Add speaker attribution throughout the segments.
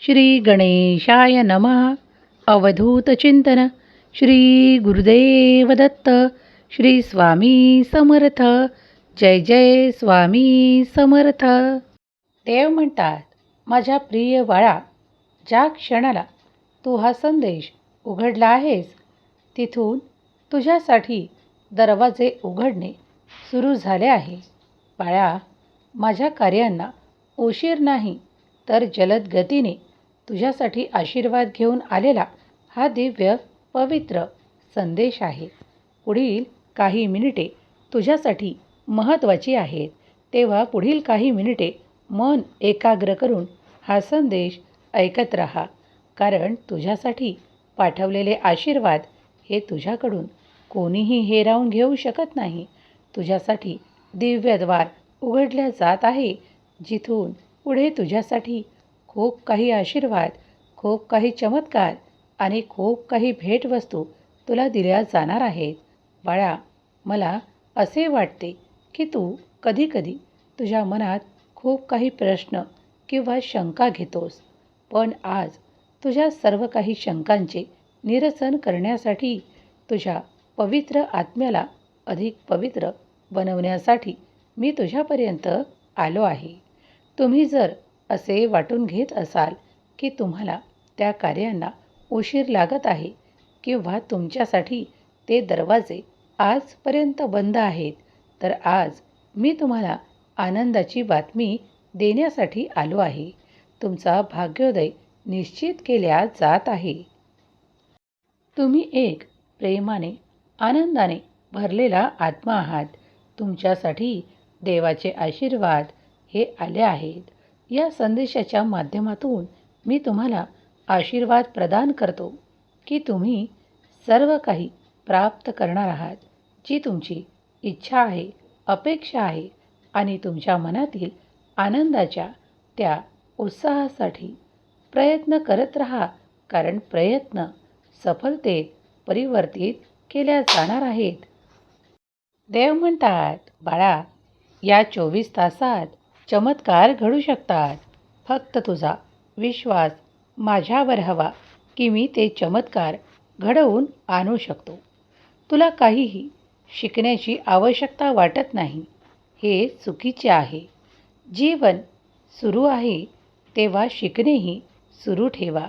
Speaker 1: श्री गणेशाय नमः. अवधूतचिंतन श्री गुरुदेव दत्त. श्री स्वामी समर्थ. जय जय स्वामी समर्थ. देव म्हणतात माझ्या प्रिय बाळा ज्या क्षणाला तू हा संदेश उघडला आहेस तिथून तुझ्यासाठी दरवाजे उघडणे सुरू झाले आहे. बाळा माझ्या कार्यांना उशीर नाही तर जलद गतीने तुझ्यासाठी आशीर्वाद घेऊन आलेला हा दिव्य पवित्र संदेश आहे. पुढील काही मिनिटे तुझ्यासाठी महत्त्वाची आहेत. तेव्हा पुढील काही मिनिटे मन एकाग्र करून हा संदेश ऐकत राहा. कारण तुझ्यासाठी पाठवलेले आशीर्वाद हे तुझ्याकडून कोणीही हेरावून घेऊ शकत नाही. तुझ्यासाठी दिव्यद्वार उघडल्या जात आहे जिथून पुढे तुझ्यासाठी खूप काही आशीर्वाद खूप काही चमत्कार आणि खूप काही भेटवस्तू तुला दिल्या जाणार आहेत. बाळा मला असे वाटते की तू कधीकधी तुझ्या मनात खूप काही प्रश्न किंवा शंका घेतोस पण आज तुझ्या सर्व काही शंकांचे निरसन करण्यासाठी तुझ्या पवित्र आत्म्याला अधिक पवित्र बनवण्यासाठी मी तुझ्यापर्यंत आलो आहे. तुम्ही जर असे वाटून घेत असाल की तुम्हाला त्या कार्यांना उशीर लागत आहे किंवा तुमच्यासाठी ते दरवाजे आजपर्यंत बंद आहेत तर आज मी तुम्हाला आनंदाची बातमी देण्यासाठी आलो आहे. तुमचा भाग्योदय निश्चित केल्या जात आहे. तुम्ही एक प्रेमाने आनंदाने भरलेला आत्मा आहात. तुमच्यासाठी देवाचे आशीर्वाद हे आले आहेत. या संदेशाच्या माध्यमातून मी तुम्हाला आशीर्वाद प्रदान करतो की तुम्ही सर्व काही प्राप्त करणार आहात जी तुमची इच्छा आहे अपेक्षा आहे आणि तुमच्या मनातील आनंदाच्या त्या उत्साहासाठी प्रयत्न करत राहा कारण प्रयत्न सफलतेत परिवर्तित केल्या जाणार आहेत. देव म्हणतात बाळा या चोवीस तासात चमत्कार घडू शकतात. फक्त तुझा विश्वास माझ्यावर हवा की मी ते चमत्कार घडवून आणू शकतो. तुला काहीही शिकण्याची आवश्यकता वाटत नाही. हे चुकीचे आहे. जीवन सुरू आहे तेव्हा शिकणेही सुरू ठेवा.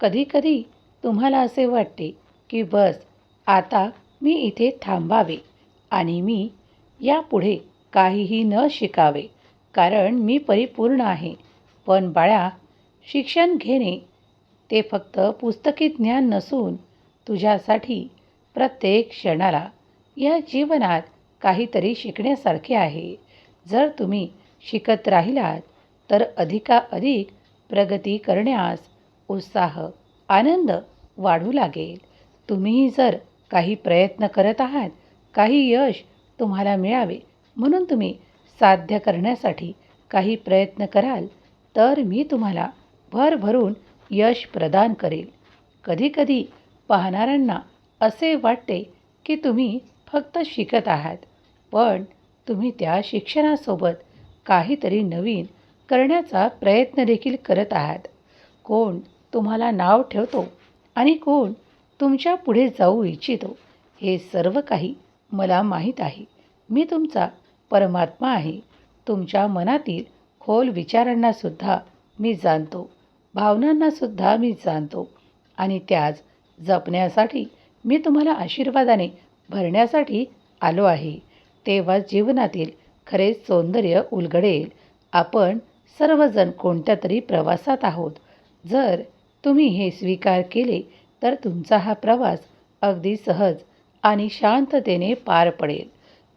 Speaker 1: कधीकधी तुम्हाला असे वाटते की बस आता मी इथे थांबावे आणि मी यापुढे काहीही न शिकावे. कारण मी परिपूर्ण आहे. पण बाळा शिक्षण घेणे ते फक्त पुस्तकी ज्ञान नसून तुझ्यासाठी प्रत्येक क्षणाला या जीवनात काहीतरी शिकण्यासारखे आहे. जर तुम्ही शिकत राहिलात तर अधिकाधिक प्रगती करण्यास उत्साह आनंद वाढू लागेल. तुम्हीही जर काही प्रयत्न करत आहात काही यश तुम्हाला मिळावे म्हणून तुम्ही साध्य करण्यासाठी काही प्रयत्न कराल तर मी तुम्हाला भरभरून यश प्रदान करेल. कधीकधी पाहणाऱ्यांना असे वाटते की तुम्ही फक्त शिकत आहात पण तुम्ही त्या शिक्षणासोबत काहीतरी नवीन करण्याचा प्रयत्न देखील करत आहात. कोण तुम्हाला नाव ठेवतो आणि कोण तुमच्यापुढे जाऊ इच्छितो हे सर्व काही मला माहीत आहे. मी तुमचा परमात्मा आहे. तुमच्या मनातील खोल विचारांनासुद्धा मी जाणतो. भावनांनासुद्धा मी जाणतो. आणि त्याच जपण्यासाठी मी तुम्हाला आशीर्वादाने भरण्यासाठी आलो आहे. तेव्हा जीवनातील खरे सौंदर्य उलगडेल. आपण सर्वजण कोणत्या तरी प्रवासात आहोत. जर तुम्ही हे स्वीकार केले तर तुमचा हा प्रवास अगदी सहज आणि शांततेने पार पडेल.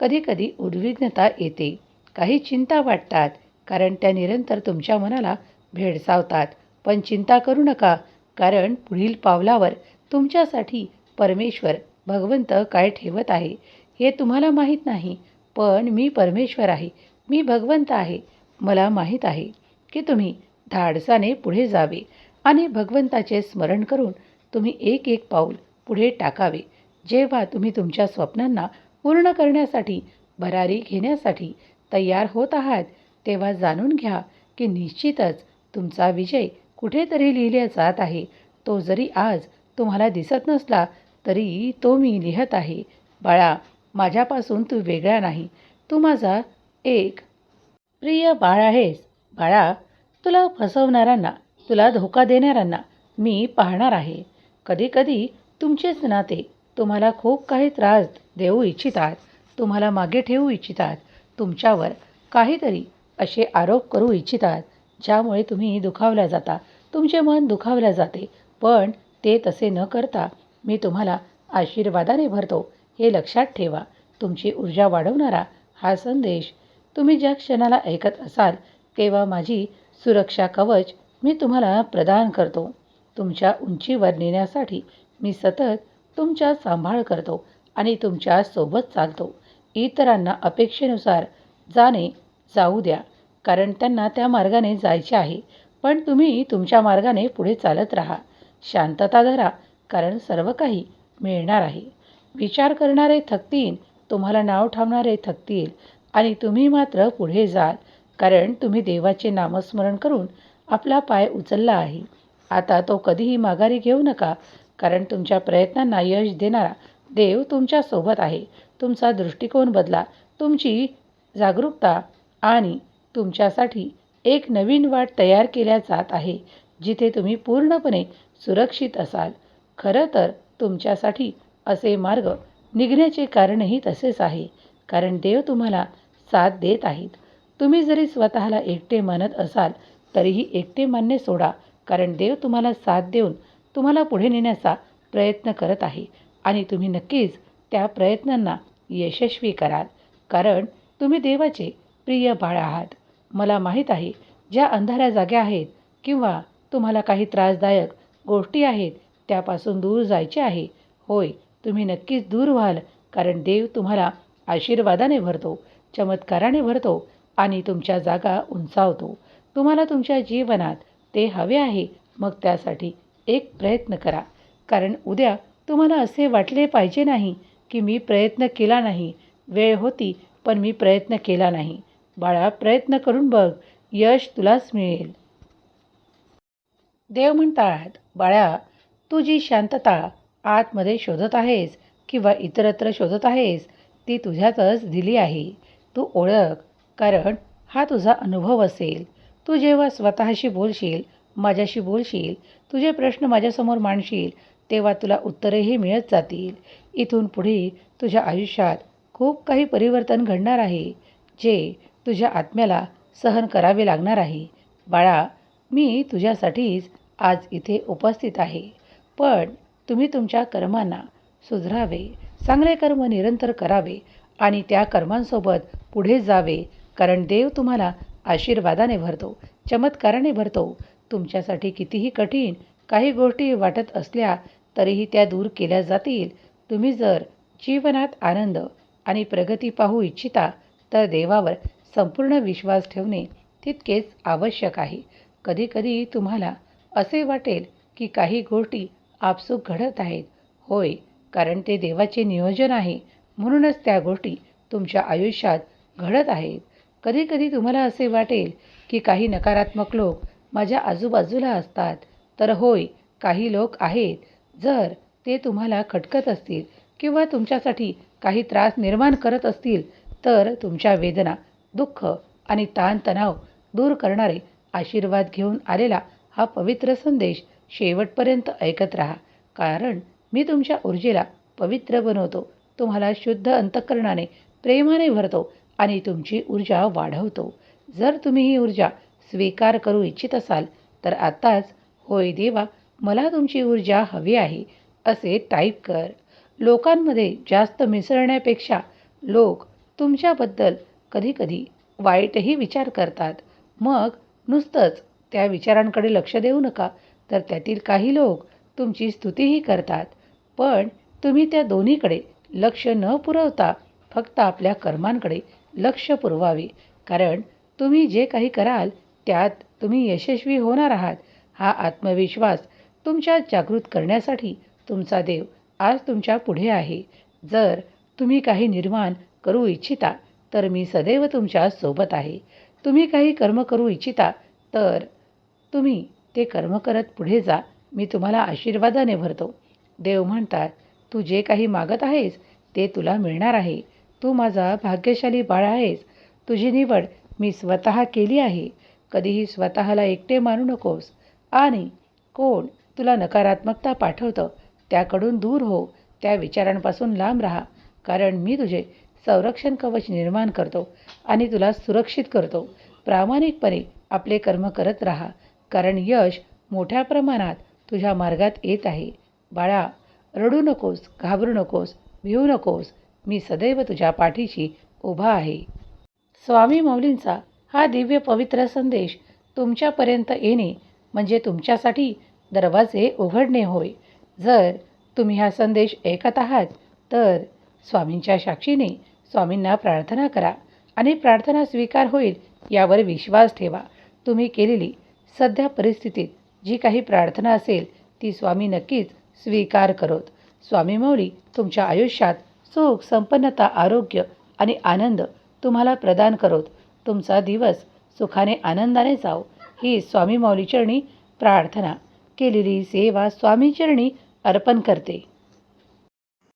Speaker 1: कधीकधी उद्विग्नता येते. काही चिंता वाटतात कारण त्या निरंतर तुमच्या मनाला भेडसावतात. पण चिंता करू नका कारण पुढील पावलावर तुमच्यासाठी परमेश्वर भगवंत काय ठेवत आहे हे तुम्हाला माहीत नाही. पण मी परमेश्वर आहे मी भगवंत आहे मला माहीत आहे की तुम्ही धाडसाने पुढे जावे आणि भगवंताचे स्मरण करून तुम्ही एक एक पाऊल पुढे टाकावे. जेव्हा तुम्ही तुमच्या स्वप्नांना पूर्ण करण्यासाठी भरारी घेण्यासाठी तयार होत आहात तेव्हा जाणून घ्या की निश्चितच तुमचा विजय कुठेतरी लिहिल्या जात आहे. तो जरी आज तुम्हाला दिसत नसला तरी तो मी लिहत आहे. बाळा माझ्यापासून तू वेगळा नाही. तू माझा एक प्रिय बाळ आहेस. बाळा तुला फसवणाऱ्यांना तुला धोका देणाऱ्यांना मी पाहणार आहे. कधीकधी तुमचेच नाते तुम्हाला खूप काही त्रास देऊ इच्छितात तुम्हाला मागे ठेवू इच्छितात तुमच्यावर काहीतरी असे आरोप करू इच्छितात ज्यामुळे तुम्ही दुखावल्या जाता. तुमचे मन दुखावल्या जाते पण ते तसे न करता मी तुम्हाला आशीर्वादाने भरतो. हे लक्षात ठेवा तुमची ऊर्जा वाढवणारा हा संदेश तुम्ही ज्या क्षणाला ऐकत असाल तेव्हा माझी सुरक्षा कवच मी तुम्हाला प्रदान करतो. तुमच्या उंचीवर नेण्यासाठी मी सतत तुमच्या सांभाळ करतो आणि तुमच्यासोबत चालतो. इतरांना अपेक्षेनुसार जाणे जाऊ द्या कारण त्यांना त्या मार्गाने जायचे आहे. पण तुम्ही तुमच्या मार्गाने पुढे चालत राहा. शांतता धरा कारण सर्व काही मिळणार आहे. विचार करणारे थकतील तुम्हाला नाव ठावणारे थकतील आणि तुम्ही मात्र पुढे जाल कारण तुम्ही देवाचे नामस्मरण करून आपला पाय उचलला आहे. आता तो कधीही माघारी घेऊ नका कारण तुमच्या प्रयत्नांना यश देणारा देव तुमच्यासोबत आहे. तुमचा दृष्टिकोन बदला. तुमची जागरूकता आणि तुमच्यासाठी एक नवीन वाट तयार केल्या जात आहे जिथे तुम्ही पूर्णपणे सुरक्षित असाल. खरं तर तुमच्यासाठी असे मार्ग निघण्याचे कारणही तसेच आहे कारण देव तुम्हाला साथ देत आहेत. तुम्ही जरी स्वतःला एकटे मानत असाल तरीही एकटे मानणे सोडा कारण देव तुम्हाला साथ देऊन तुम्हाला पुढे नेण्याचा प्रयत्न करत आहे आणि तुम्ही नक्कीच त्या प्रयत्नांना यशस्वी कराल. कारण तुम्ही देवाचे प्रिय बाळ आहात. मला माहीत आहे ज्या अंधाऱ्या जाग्या आहेत किंवा तुम्हाला काही त्रासदायक गोष्टी आहेत त्यापासून दूर जायचे आहे. होय तुम्ही नक्कीच दूर व्हाल कारण देव तुम्हाला आशीर्वादाने भरतो चमत्काराने भरतो आणि तुमच्या जागा उंचावतो. तुम्हाला तुमच्या जीवनात ते हवे आहे मग त्यासाठी एक प्रयत्न करा. कारण उद्या तुम्हाला असे वाटले पाहिजे नाही की मी प्रयत्न केला नाही. वेळ होती पण मी प्रयत्न केला नाही. बाळा प्रयत्न करून बघ. यश तुलाच मिळेल. देव म्हणतात बाळा तू जी शांतता आतमध्ये शोधत आहेस किंवा इतरत्र शोधत आहेस ती तुझ्यातच दिली आहे. तू ओळख कारण हा तुझा अनुभव असेल. तू जेव्हा स्वतःशी बोलशील माझ्याशी बोलशील तुझे प्रश्न माझ्यासमोर मांडशील तेव्हा तुला उत्तरेही मिळत जातील. इथून पुढे तुझ्या आयुष्यात खूप काही परिवर्तन घडणार आहे जे तुझ्या आत्म्याला सहन करावे लागणार आहे. बाळा मी तुझ्यासाठीच आज इथे उपस्थित आहे पण तुम्ही तुमच्या कर्मांना सुधरावे चांगले कर्म निरंतर करावे आणि त्या कर्मांसोबत पुढे जावे कारण देव तुम्हाला आशीर्वादाने भरतो चमत्काराने भरतो. तुमच्यासाठी कितीही कठीण काही गोष्टी वाटत असल्या तरीही त्या दूर केल्या जातील. तुम्ही जर जीवनात आनंद आणि प्रगती पाहू इच्छिता तर देवावर संपूर्ण विश्वास ठेवणे तितकेच आवश्यक आहे. कधीकधी तुम्हाला असे वाटेल की काही गोष्टी आपसूक घडत आहेत. होय कारण ते देवाचे नियोजन आहे. म्हणूनच त्या गोष्टी तुमच्या आयुष्यात घडत आहेत. कधीकधी तुम्हाला असे वाटेल की काही नकारात्मक लोक माझ्या आजूबाजूला असतात. तर होय काही लोक आहेत. जर ते तुम्हाला खटकत असतील किंवा तुमच्यासाठी काही त्रास निर्माण करत असतील तर तुमच्या वेदना दुःख आणि ताणतणाव दूर करणारे आशीर्वाद घेऊन आलेला हा पवित्र संदेश शेवटपर्यंत ऐकत राहा. कारण मी तुमच्या ऊर्जेला पवित्र बनवतो. तुम्हाला शुद्ध अंतःकरणाने प्रेमाने भरतो आणि तुमची ऊर्जा वाढवतो. जर तुम्ही ही ऊर्जा स्वीकार करू इच्छित असाल तर आत्ताच होय देवा मला तुमची ऊर्जा हवी आहे असे टाईप कर. लोकांमध्ये जास्त मिसळण्यापेक्षा लोक तुमच्याबद्दल कधीकधी वाईटही विचार करतात. मग नुसतंच त्या विचारांकडे लक्ष देऊ नका तर त्यातील काही लोक तुमची स्तुतीही करतात. पण तुम्ही त्या दोन्हीकडे लक्ष न पुरवता फक्त आपल्या कर्मांकडे लक्ष पुरवावे कारण तुम्ही जे काही कराल त्यात तुम्ही यशस्वी होणार आहात. हा आत्मविश्वास तुमच्या जागृत करण्यासाठी तुमचा देव आज तुमच्यापुढे आहे. जर तुम्ही काही निर्माण करू इच्छिता तर मी सदैव तुमच्यासोबत आहे. तुम्ही काही कर्म करू इच्छिता तर तुम्ही ते कर्म करत पुढे जा. मी तुम्हाला आशीर्वादाने भरतो. देव म्हणतात तू जे काही मागत आहेस ते तुला मिळणार आहे. तू माझा भाग्यशाली बाळ आहेस. तुझी निवड मी स्वतः केली आहे. कधीही स्वतःला एकटे मानू नकोस. आणि कोण तुला नकारात्मकता पाठवतं त्याकडून दूर हो त्या विचारांपासून लांब राहा. कारण मी तुझे संरक्षण कवच निर्माण करतो आणि तुला सुरक्षित करतो. प्रामाणिकपणे आपले कर्म करत राहा. कारण यश मोठ्या प्रमाणात तुझ्या मार्गात येत आहे. बाळा रडू नकोस घाबरू नकोस भिवू नकोस. मी सदैव तुझ्या पाठीशी उभा आहे. स्वामी माऊलींचा हा दिव्य पवित्र संदेश तुमच्यापर्यंत येणे म्हणजे तुमच्यासाठी दरवाजे उघडणे होय. जर तुम्ही हा संदेश ऐकत आहात तर स्वामींच्या साक्षीने स्वामींना प्रार्थना करा आणि प्रार्थना स्वीकार होईल यावर विश्वास ठेवा. तुम्ही केलेली सध्या परिस्थितीत जी काही प्रार्थना असेल ती स्वामी नक्कीच स्वीकार करोत. स्वामी मौली तुमच्या आयुष्यात सुख संपन्नता आरोग्य आणि आनंद तुम्हाला प्रदान करोत. तुमचा दिवस सुखाने आनंदाने जाओ. ही स्वामी माऊलीचरणी प्रार्थना. केलेली सेवा स्वामीचरणी अर्पण करते.